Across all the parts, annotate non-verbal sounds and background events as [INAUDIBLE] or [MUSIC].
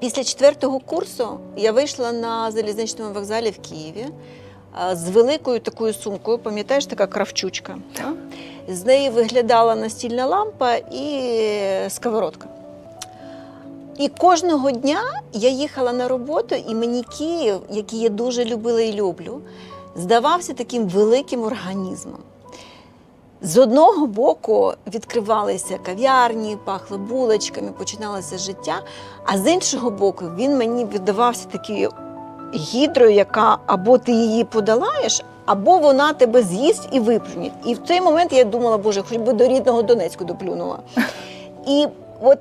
Після четвертого курсу я вийшла на залізничному вокзалі в Києві з великою такою сумкою, пам'ятаєш, така кравчучка. Так. З неї виглядала настільна лампа і сковородка. І кожного дня я їхала на роботу, і мені Київ, який я дуже любила і люблю, здавався таким великим організмом. З одного боку відкривалися кав'ярні, пахло булочками, починалося життя, а з іншого боку, він мені віддавався такою гідрою, яка або ти її подолаєш, або вона тебе з'їсть і виплюне. І в цей момент я думала, боже, хоч би до рідного Донецьку доплюнула. [LAUGHS] І от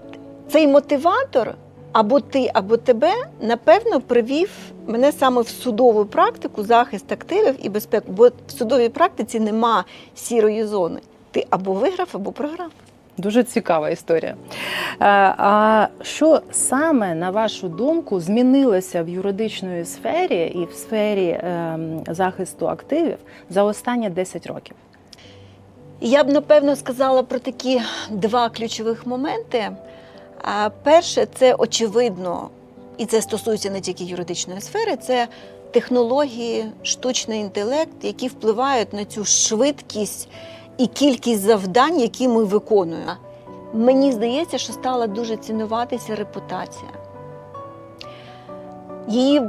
цей мотиватор, або ти, або тебе, напевно, привів мене саме в судову практику, захист активів і безпеку. Бо в судовій практиці нема сірої зони. Ти або виграв, або програв. Дуже цікава історія. Е, А що саме, на вашу думку, змінилося в юридичної сфері і в сфері ем, захисту активів за останні 10 років? Я б напевно сказала про такі два ключових моменти. А перше, це очевидно, і це стосується не тільки юридичної сфери, це технології, штучний інтелект, які впливають на цю швидкість і кількість завдань, які ми виконуємо. Мені здається, що стала дуже цінуватися репутація. Її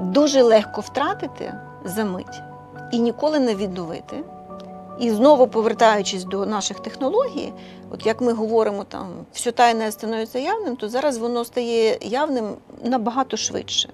дуже легко втратити за мить і ніколи не відновити. І знову повертаючись до наших технологій, от як ми говоримо, там все тайне становиться явним, то зараз воно стає явним набагато швидше.